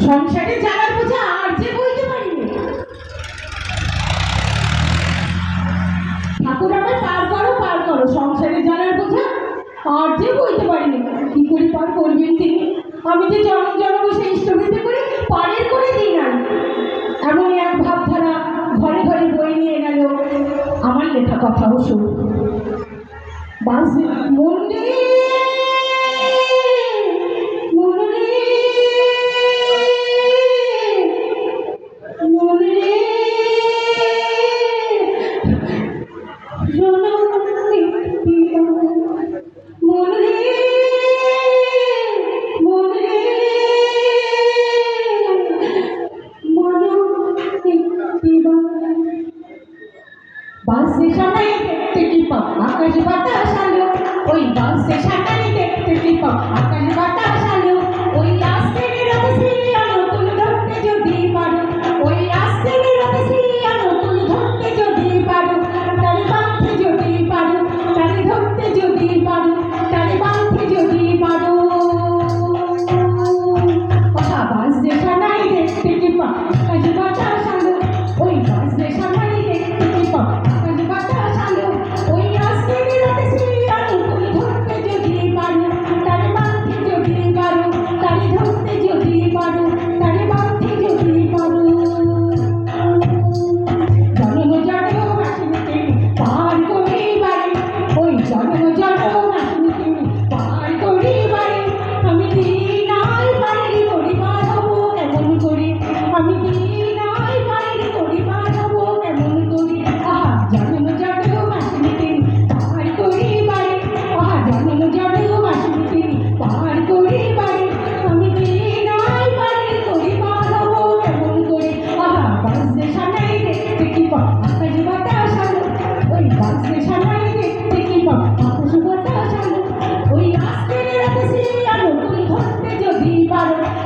সংসারে জ্বালার বোঝা আর যে বইতে পারিনি। ঠাকুর আমার পার করো পার করো, সংসারে জ্বালার বোঝা আর যে বইতে পারিনি। কি করে পার করবেন তিনি? আমি যে জনম জনম বসে ইষ্টভূতি করে পারের করে দিই না। এমনই এক ভাবধারা ঘরে ঘরে বই নিয়ে গেল। আমার লেখা কথাও শুন। বাস মন্দির আকাশ বাতাস আলো ওই বাসে সবাই দেখতে পাও আকাশ বাতাস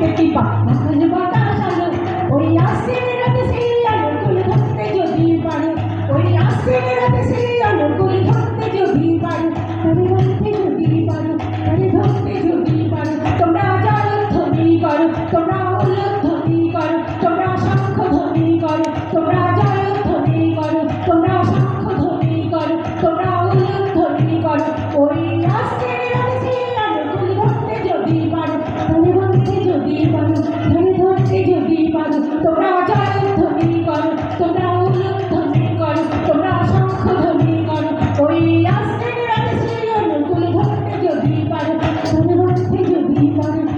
te equipa. Thank you.